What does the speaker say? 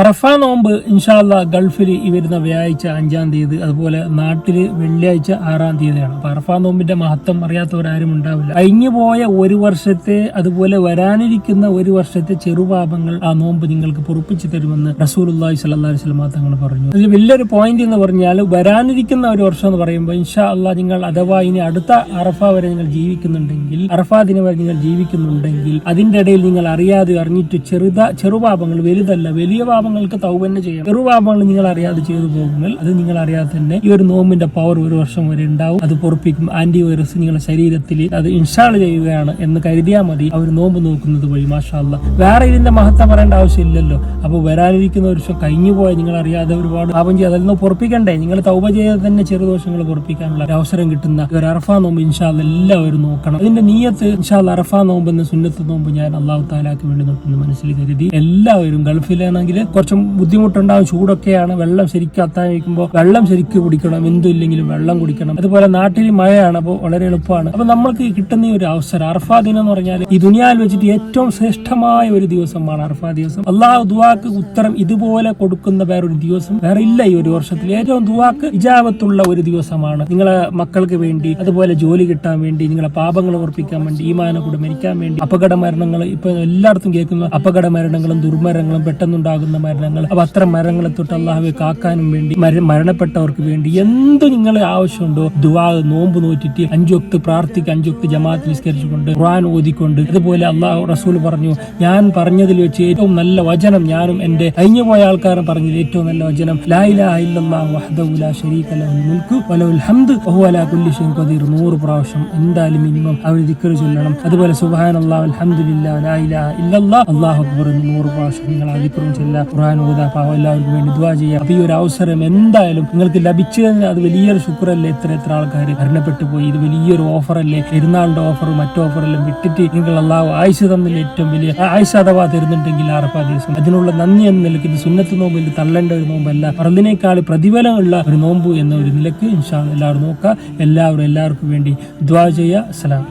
അറഫ നോമ്പ് ഇൻഷാല്ല ഗൾഫിൽ ഈ വരുന്ന വ്യാഴാഴ്ച അഞ്ചാം തീയതി അതുപോലെ നാട്ടിൽ വെള്ളിയാഴ്ച ആറാം തീയതിയാണ്. അപ്പൊ അറഫ നോമ്പിന്റെ മഹത്വം അറിയാത്തവരാരും ഉണ്ടാവില്ല. കഴിഞ്ഞു പോയ ഒരു വർഷത്തെ അതുപോലെ വരാനിരിക്കുന്ന ഒരു വർഷത്തെ ചെറുപാപങ്ങൾ ആ നോമ്പ് നിങ്ങൾക്ക് പൊറുപ്പിച്ചു തരുമെന്ന് റസൂലുള്ളാഹി സ്വല്ലല്ലാഹി അലൈഹി വസല്ലം തങ്ങൾ പറഞ്ഞു. അതിൽ വലിയൊരു പോയിന്റ് എന്ന് പറഞ്ഞാൽ വരാനിരിക്കുന്ന ഒരു വർഷം എന്ന് പറയുമ്പോൾ ഇൻഷാ അല്ലാ നിങ്ങൾ അഥവാ ഇനി അടുത്ത അറഫ വരെ നിങ്ങൾ ജീവിക്കുന്നുണ്ടെങ്കിൽ അറഫ ദിനം വരെ നിങ്ങൾ ജീവിക്കുന്നുണ്ടെങ്കിൽ അതിന്റെ ഇടയിൽ നിങ്ങൾ അറിയാതെ അറിഞ്ഞിട്ട് ചെറുത ചെറുപാപങ്ങൾ വലുതല്ല വലിയ പാപങ്ങൾക്ക് തൗബന്നെ ചെയ്യണം ചെറുപാപങ്ങൾ നിങ്ങൾ അറിയാതെ ചെയ്തു പോകുമ്പോൾ അത് നിങ്ങൾ അറിയാതെ തന്നെ ഈ ഒരു നോമ്പിന്റെ പവർ ഒരു വർഷം വരെ ഉണ്ടാവും. അത് പൊറപ്പിക്കും. ആന്റി വൈറസ് നിങ്ങളുടെ ശരീരത്തിൽ അത് ഇൻസ്റ്റാൾ ചെയ്യുകയാണ് എന്ന് കരുതിയാൽ മതി. അവർ നോമ്പ് നോക്കുന്നത് വഴി മാഷാല്ല വേറെ ഇതിന്റെ മഹത്വം പറയേണ്ട ആവശ്യമില്ലല്ലോ. അപ്പോൾ വരാനിരിക്കുന്ന ഒരു വർഷം കഴിഞ്ഞു പോയ നിങ്ങൾ അറിയാതെ ഒരുപാട് പാപം ചെയ്ത് അതിൽ നിന്ന് പൊറപ്പിക്കണ്ടേ? നിങ്ങൾ തൗബ ചെയ്ത് തന്നെ ചെറുദോഷങ്ങൾ പൊറപ്പിക്കാനുള്ള അവസരം കിട്ടുന്ന ഒരു അറഫ നോമ്പ് ഇൻഷാല്ല എല്ലാവരും നോക്കണം. അതിന്റെ നീയത്ത് ഇൻഷാല്ല അറഫ നോമ്പ് എന്ന സുന്നത്ത് നോമ്പ് ഞാൻ അള്ളാഹു താലാക്ക് വേണ്ടി നോക്കുന്ന മനസ്സിൽ കരുതി. എല്ലാവരും ഗൾഫിലാണെങ്കിൽ കുറച്ചും ബുദ്ധിമുട്ടുണ്ടാവും ചൂടൊക്കെയാണ് വെള്ളം ശരിക്കും അത്താഴിക്കുമ്പോൾ വെള്ളം ശരിക്കും കുടിക്കണം എന്തും ഇല്ലെങ്കിലും വെള്ളം കുടിക്കണം. അതുപോലെ നാട്ടിൽ മഴയാണ് അപ്പോൾ വളരെ എളുപ്പമാണ്. അപ്പൊ നമ്മൾക്ക് കിട്ടുന്ന ഒരു അവസരം അർഫാ ദിനം എന്ന് പറഞ്ഞാൽ ഈ ദുനിയാവിൽ വെച്ചിട്ട് ഏറ്റവും ശ്രേഷ്ഠമായ ഒരു ദിവസമാണ് അർഫാ ദിവസം. അള്ളാഹു ദുവാക്ക് ഉത്തരം ഇതുപോലെ കൊടുക്കുന്ന വേറൊരു ദിവസം വേറെ ഇല്ല ഈ ഒരു വർഷത്തിൽ. ഏറ്റവും ദുവാക്ക് ഇജാവത്തുള്ള ഒരു ദിവസമാണ്. നിങ്ങളെ മക്കൾക്ക് വേണ്ടി അതുപോലെ ജോലി കിട്ടാൻ വേണ്ടി നിങ്ങളെ പാപങ്ങൾ ഉറപ്പിക്കാൻ വേണ്ടി ഈമാനെ കൂടെ മരിക്കാൻ വേണ്ടി അപകട മരണങ്ങൾ ഇപ്പൊ എല്ലായിടത്തും കേൾക്കുന്ന. അപകട മരണങ്ങളും ദുർമരണങ്ങളും പെട്ടെന്നുണ്ടാകുന്ന മരണങ്ങൾ അപ്പൊ അത്ര മരണങ്ങളെ തൊട്ട് അള്ളാഹുവെ കാക്കാനും വേണ്ടി മരണപ്പെട്ടവർക്ക് വേണ്ടി എന്ത് നിങ്ങളെ ആവശ്യമുണ്ടോ ദുവാ നോമ്പ് നോറ്റിട്ട് അഞ്ചൊക്ത് പ്രാർത്ഥിക്കുക അഞ്ചൊക്ത് ജമാഅത്ത് നിസ്കരിച്ചുകൊണ്ട് ഖുറാൻ ഓതിക്കൊണ്ട്. അതുപോലെ അള്ളാഹു റസൂൽ പറഞ്ഞു ഞാൻ പറഞ്ഞതിൽ വെച്ച് ഏറ്റവും നല്ല വചനം ഞാനും എന്റെ കഴിഞ്ഞു പോയ ആൾക്കാരും പറഞ്ഞത് ഏറ്റവും നല്ല വചനം നൂറ് പ്രാവശ്യം എന്തായാലും മിനിമം അവർ ദിക്ർ ചൊല്ലണം. അതുപോലെ സുബാൻ അള്ളാഹ് ലാ ഇലാഹ ഇല്ലല്ലാഹ് അല്ലാഹു അക്ബർ നൂറ് പ്രാവശ്യം നിങ്ങൾ ആ ദിക്കറും ചൊല്ലുക. ഓതാ പാവം എല്ലാവർക്കും വേണ്ടി ദുആ ചെയ്യുക. അപ്പൊ ഈ ഒരു അവസരം എന്തായാലും നിങ്ങൾക്ക് ലഭിച്ചു കഴിഞ്ഞാൽ അത് വലിയൊരു ശുക്രല്ലേ? എത്ര എത്ര ആൾക്കാർ മരണപ്പെട്ടു പോയി. ഇത് വലിയൊരു ഓഫർ അല്ലേ പെരുന്നാളിന്റെ ഓഫർ മറ്റു ഓഫറെല്ലാം വിട്ടിട്ട് നിങ്ങൾ അള്ളാഹു ആയിഷ തന്നിൽ ഏറ്റവും വലിയ ആയിഷ അഥവാ തരുന്നുണ്ടെങ്കിൽ ആറപ്പാ ദിവസം അതിനുള്ള നന്ദി എന്ന നിലയ്ക്ക് ഇത് സുന്നത്ത് നോമ്പ് ഇത് തള്ളേണ്ട ഒരു നോമ്പല്ല. പറഞ്ഞതിനേക്കാൾ പ്രതിഫലമുള്ള ഒരു നോമ്പ് എന്ന ഒരു നിലയ്ക്ക് ഇൻഷാ എല്ലാവരും നോക്കുക. എല്ലാവരും എല്ലാവർക്കും വേണ്ടി ദ്വാ ചെയ്യുക. അസ്സലാം